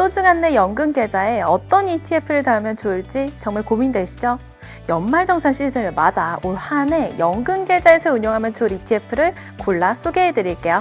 소중한 내 연금 계좌에 어떤 ETF를 담으면 좋을지 정말 고민되시죠? 연말정산 시즌을 맞아 올 한 해 연금 계좌에서 운영하면 좋을 ETF를 골라 소개해 드릴게요.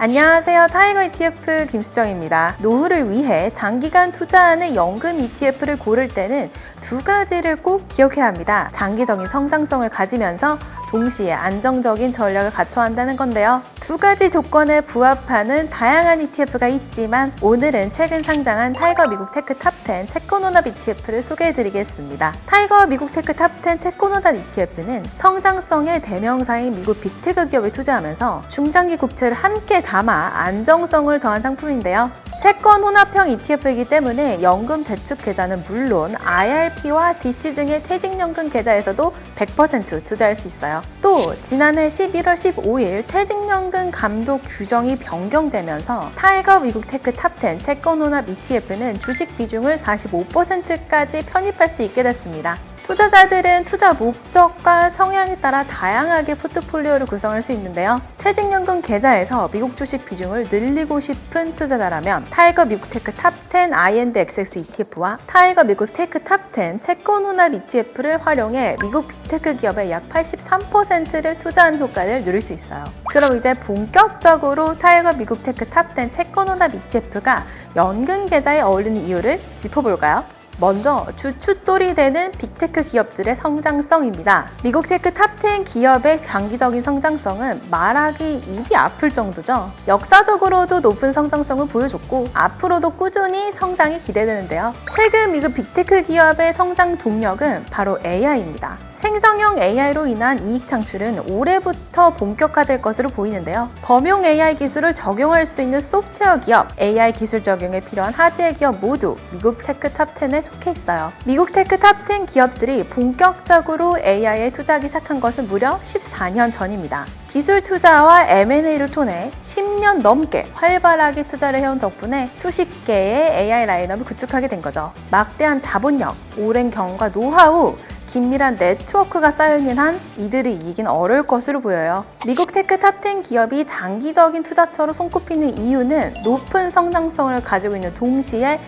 안녕하세요. 타이거 ETF 김수정입니다. 노후를 위해 장기간 투자하는 연금 ETF를 고를 때는 두 가지를 꼭 기억해야 합니다. 장기적인 성장성을 가지면서 동시에 안정적인 전략을 갖춰야 한다는 건데요. 두 가지 조건에 부합하는 다양한 ETF가 있지만 오늘은 최근 상장한 타이거 미국 테크 탑10 채권원합 ETF를 소개해 드리겠습니다. 타이거 미국 테크 탑10 채권원합 ETF는 성장성의 대명사인 미국 빅테크 기업에 투자하면서 중장기 국채를 함께 담아 안정성을 더한 상품인데요. 채권 혼합형 ETF이기 때문에 연금 저축 계좌는 물론 IRP와 DC 등의 퇴직연금 계좌에서도 100% 투자할 수 있어요. 또 지난해 11월 15일 퇴직연금 감독 규정이 변경되면서 타이거 미국 테크 탑10 채권 혼합 ETF는 주식 비중을 45%까지 편입할 수 있게 됐습니다. 투자자들은 투자 목적과 성향에 따라 다양하게 포트폴리오를 구성할 수 있는데요. 퇴직연금 계좌에서 미국 주식 비중을 늘리고 싶은 투자자라면 타이거 미국 테크 탑10 INDXX ETF와 타이거 미국 테크 탑10 채권 혼합 ETF를 활용해 미국 빅테크 기업의 약 83%를 투자한 효과를 누릴 수 있어요. 그럼 이제 본격적으로 타이거 미국 테크 탑10 채권 혼합 ETF가 연금 계좌에 어울리는 이유를 짚어볼까요? 먼저 주춧돌이 되는 빅테크 기업들의 성장성입니다. 미국 테크 탑10 기업의 장기적인 성장성은 말하기 입이 아플 정도죠. 역사적으로도 높은 성장성을 보여줬고 앞으로도 꾸준히 성장이 기대되는데요. 최근 미국 빅테크 기업의 성장 동력은 바로 AI입니다. 생성형 AI로 인한 이익 창출은 올해부터 본격화될 것으로 보이는데요. 범용 AI 기술을 적용할 수 있는 소프트웨어 기업, AI 기술 적용에 필요한 하드웨어 기업 모두 미국 테크 탑10에 속해 있어요. 미국 테크 탑10 기업들이 본격적으로 AI에 투자하기 시작한 것은 무려 14년 전입니다. 기술 투자와 M&A를 통해 10년 넘게 활발하게 투자를 해온 덕분에 수십 개의 AI 라인업을 구축하게 된 거죠. 막대한 자본력, 오랜 경험과 노하우, 긴밀한 네트워크가 쌓여있는 한 이들을 이기긴 어려울 것으로 보여요. 미국 테크 탑10 기업이 장기적인 투자처로 손꼽히는 이유는 높은 성장성을 가지고 있는 동시에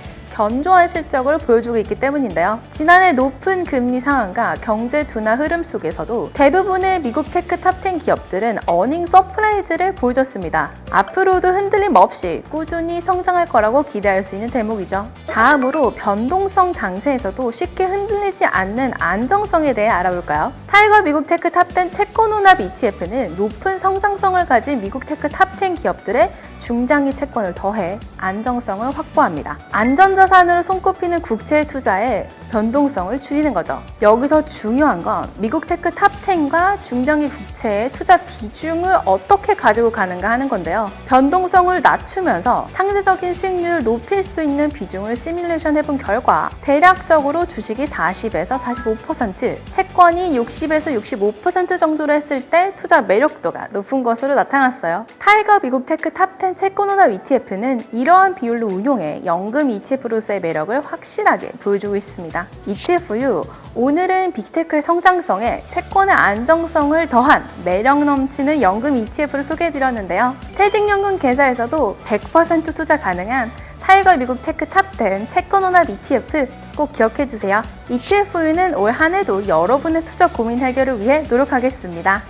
견조한 실적을 보여주고 있기 때문인데요. 지난해 높은 금리 상황과 경제 둔화 흐름 속에서도 대부분의 미국 테크 탑10 기업들은 어닝 서프라이즈를 보여줬습니다. 앞으로도 흔들림 없이 꾸준히 성장할 거라고 기대할 수 있는 대목이죠. 다음으로 변동성 장세에서도 쉽게 흔들리지 않는 안정성에 대해 알아볼까요? 타이거 미국 테크 탑10 채권 혼합 ETF는 높은 성장성을 가진 미국 테크 탑10 기업들의 중장기 채권을 더해 안정성을 확보합니다. 안전자산으로 손꼽히는 국채 투자의 변동성을 줄이는 거죠. 여기서 중요한 건 미국 테크 탑10과 중장기 국채의 투자 비중을 어떻게 가지고 가는가 하는 건데요. 변동성을 낮추면서 상대적인 수익률을 높일 수 있는 비중을 시뮬레이션 해본 결과 대략적으로 주식이 40에서 45%, 채권이 60에서 65% 정도로 했을 때 투자 매력도가 높은 것으로 나타났어요. 타이거 미국 테크 탑10 채권원화 ETF는 이러한 비율로 운용해 연금 ETF로서의 매력을 확실하게 보여주고 있습니다. ETF유 오늘은 빅테크의 성장성에 채권의 안정성을 더한 매력 넘치는 연금 ETF를 소개해드렸는데요. 퇴직연금 계좌에서도 100% 투자 가능한 타이거 미국 테크 탑10 채권 혼합 ETF 꼭 기억해 주세요. ETF유는 올 한 해도 여러분의 투자 고민 해결을 위해 노력하겠습니다.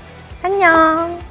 안녕!